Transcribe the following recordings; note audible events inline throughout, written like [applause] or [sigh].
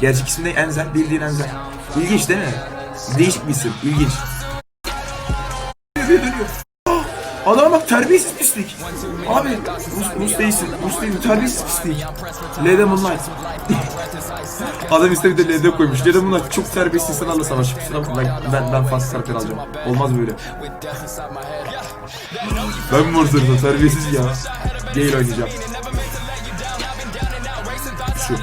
Gerçek ismi Enzel. Bildiğin Enzel. İlginç değil mi? Değişik bir isim. İlginç. [gasps] Adama bak terbiyesiz pislik. Abi Rus, Rus değilsin. Rus değilsin. Terbiyesiz pislik. Lede Moonlight. [laughs] Adam istemedi de LD koymuş. Lede Moonlight çok terbiyesiz insanlarla savaşıyor. Kusura ben, ben, ben fast karakter alacağım. Olmaz böyle. Ben varsın terbiyesiz ya. Gale oynayacağım. Şu.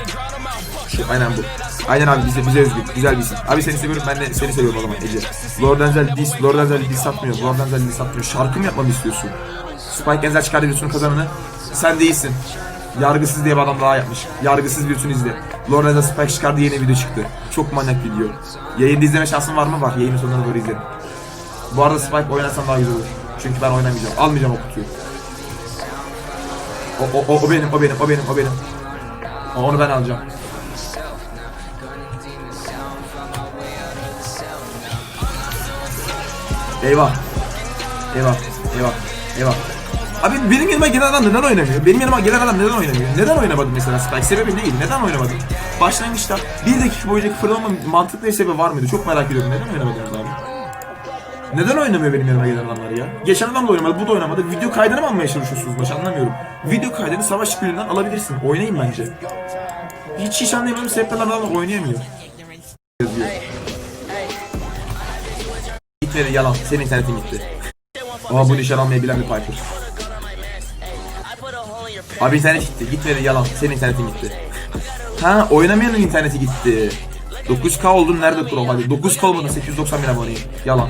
Şu aynen bu. Aynen abi bize bize özgü. Güzel bir isim. Abi seni seviyorum ben de seni seviyorum o zaman Ece. Lord Enzel dis, Lord Enzel dis satmıyor. Lord Enzel dis satmıyor. Şarkı mı yapmamı istiyorsun? Spike Enzel çıkardı videosunun kazananı. Sen değilsin. Yargısız diye bir adam daha yapmış. Yargısız videosunu izle. Lord Enzel Spike çıkardı yeni video çıktı. Çok manyak video. Yayında izleme şansın var mı? Var. Yayının sonuna doğru izlerim. Bu arada Spike oynarsan daha güzel olur. Çünkü ben oynamayacağım. Almayacağım o kutuyu. O, o, o, o benim, o benim, o benim, o benim. Onu ben alacağım. Eyvah. Eyvah. Eyvah. Eyvah. Abi benim yanıma gelen adam neden oynamıyor? Benim yanıma gelen adam neden oynamıyor? Neden oynamadım mesela Spike? Sebebi değil. Neden oynamadım? Başlangıçta bir dakika boyunca fırlamam mantıklı bir sebebi var mıydı? Çok merak ediyorum. Neden oynamadınız abi? Neden oynamıyor benim yanıma gelen adamlar ya? Geçen adam da oynamadı, bu da oynamadı. Video kaydını mı almaya çalışıyorsunuz maç anlamıyorum. Video kaydını savaş gününden alabilirsin. Oynayın bence. Hiç hiç anlayamadım sebeplerden oynayamıyor. Yazıyor. Gitmedi yalan. Senin internetin gitti. Ama bu nişan almayı bilen bir Piper. Abi internet gitti. Gitmedi yalan. Senin internetin gitti. Ha oynamayanın interneti gitti. 9K oldun nerede pro hadi 9K olmadı 890 bin aboneyim. Yalan.